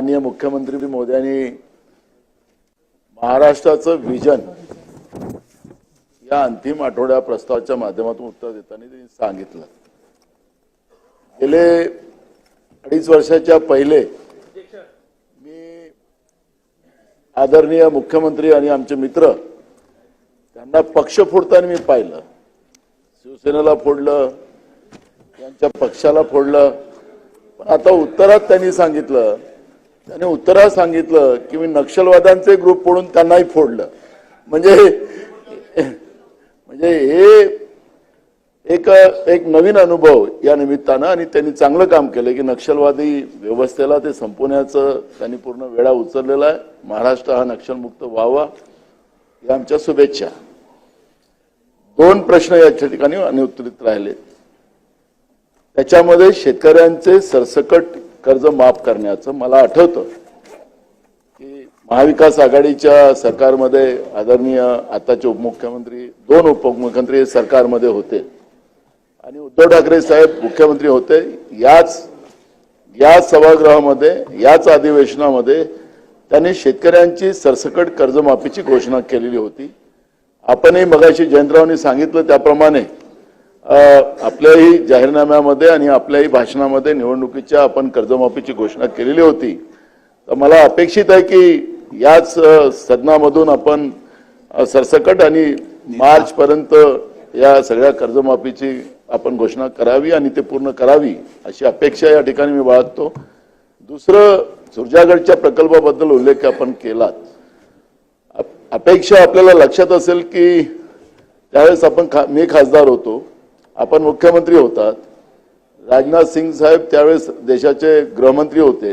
माननीय मुख्यमंत्री मोदी महाराष्ट्राचं विजन या अंतिम आठवड्या प्रस्तावाच्या माध्यमातून उत्तर देताना त्यांनी सांगितलं. गेले अडीच वर्षाच्या पहिले मी आदरणीय मुख्यमंत्री आणि आमचे मित्र त्यांना पक्ष फोडताना मी पाहिलं. शिवसेनेला फोडलं त्यांच्या पक्षाला फोडलं. पण आता उत्तरात त्यांनी सांगितलं त्यांनी उत्तरात सांगितलं की मी नक्षलवाद्यांचे ग्रुप फोडून त्यांनाही फोडलं. म्हणजे म्हणजे हे एक एक नवीन अनुभव या निमित्तानं आणि त्यांनी चांगलं काम केलं की नक्षलवादी व्यवस्थेला ते संपवण्याचं त्यांनी पूर्ण वेळा उचललेला आहे. महाराष्ट्र हा नक्षलमुक्त व्हावा या आमच्या शुभेच्छा. दोन प्रश्न याच्या ठिकाणी अनुत्तरित राहिले. त्याच्यामध्ये शेतकऱ्यांचे सरसकट कर्ज माफ करण्याचं मला आठवतं की महाविकास आघाडीच्या सरकारमध्ये आदरणीय आताचे उपमुख्यमंत्री दोन उपमुख्यमंत्री सरकारमध्ये होते. आणि उद्धव ठाकरे साहेब मुख्यमंत्री होते. याच या सभागृहामध्ये याच अधिवेशनामध्ये त्यांनी शेतकऱ्यांची सरसकट कर्जमाफीची घोषणा केलेली होती. आपणही मगाशी जयंतरावांनी सांगितलं त्याप्रमाणे आपल्याही जाहीरनाम्यामध्ये आणि आपल्याही भाषणामध्ये निवडणुकीच्या आपण कर्जमाफीची घोषणा केलेली होती. तर मला अपेक्षित आहे की याच सदनामधून आपण सरसकट आणि मार्च पर्यंत या सगळ्या कर्जमाफीची आपण घोषणा करावी आणि ते पूर्ण करावी अशी अपेक्षा या ठिकाणी मी बाळगतो. दुसरं सुरजागडच्या प्रकल्पाबद्दल उल्लेख आपण केलात. अपेक्षा आपल्याला लक्षात असेल की त्यावेळेस आपण खा मी खासदार होतो. आपण मुख्यमंत्री होतात. राजनाथ सिंग साहेब त्यावेळेस देशाचे गृहमंत्री होते.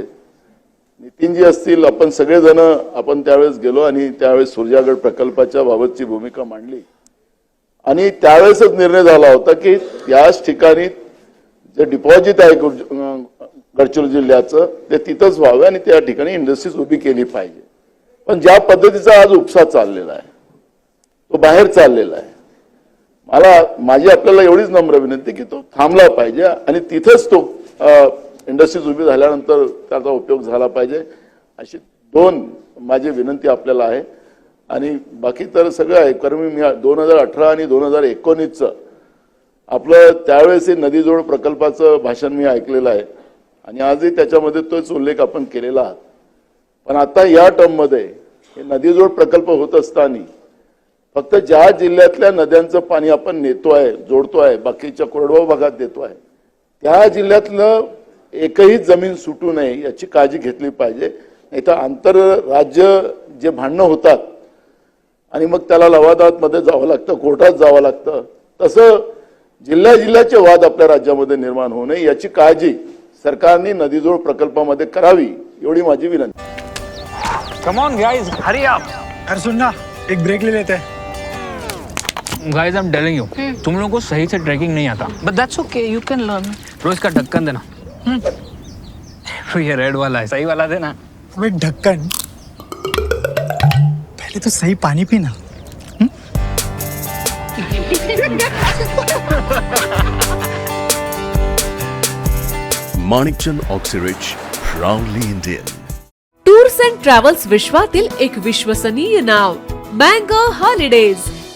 नितीनजी असतील आपण सगळेजण आपण त्यावेळेस गेलो आणि त्यावेळेस सुरजागड प्रकल्पाच्या बाबतची भूमिका मांडली. आणि त्यावेळेसच निर्णय झाला होता की त्याच ठिकाणी जे डिपॉझिट आहे गडचिरोली जिल्ह्याचं ते तिथंच व्हावं आणि त्या ठिकाणी इंडस्ट्रीज उभी केली पाहिजे. पण ज्या पद्धतीचा आज उपसा चाललेला आहे तो बाहेर चाललेला आहे मला माझी आपल्याला एवढीच नम्र विनंती की तो थांबला पाहिजे आणि तिथेच तो इंडस्ट्रीज उभी झाल्यानंतर त्याचा उपयोग झाला पाहिजे अशी दोन माझी विनंती आपल्याला आहे. आणि बाकी तर सगळं आहे कारण मी दोन हजार अठरा आणि दोन हजार एकोणीसचं आपलं त्यावेळेस हे नदीजोड प्रकल्पाचं भाषण मी ऐकलेलं आहे. आणि आजही त्याच्यामध्ये तोच उल्लेख आपण केलेला आहात. पण आता या टर्ममध्ये हे नदीजोड प्रकल्प होत असताना फक्त ज्या जिल्ह्यातल्या नद्यांचं पाणी आपण नेतोय जोडतोय बाकीच्या कोरडवाहू भागात देतोय त्या जिल्ह्यातलं एकही जमीन सुटू नये याची काळजी घेतली पाहिजे. नाही तर आंतरराज्य जे भांडणं होतात आणि मग त्याला लवादामध्ये जावं लागतं कोर्टात जावं लागतं तसं जिल्ह्या जिल्ह्याचे वाद आपल्या राज्यामध्ये निर्माण होऊ नये याची काळजी सरकारने नदीजोड प्रकल्पामध्ये करावी एवढी माझी विनंती. Come on guys hurry up अरे सुन ना एक ब्रेक ले लेते. हैं guys I am telling you तुम लोगों को सही से ट्रैकिंग नहीं आता। But that's okay you can learn रोज का ढक्कन देना। हम्म। ये रेड वाला है सही वाला देना। अबे ढक्कन। पहले तो सही पानी पीना। Manikchand Oxyrich, proudly Indian. Tours and travels विश्वातील एक विश्वसनीय नाव मँगो हॉलिडेज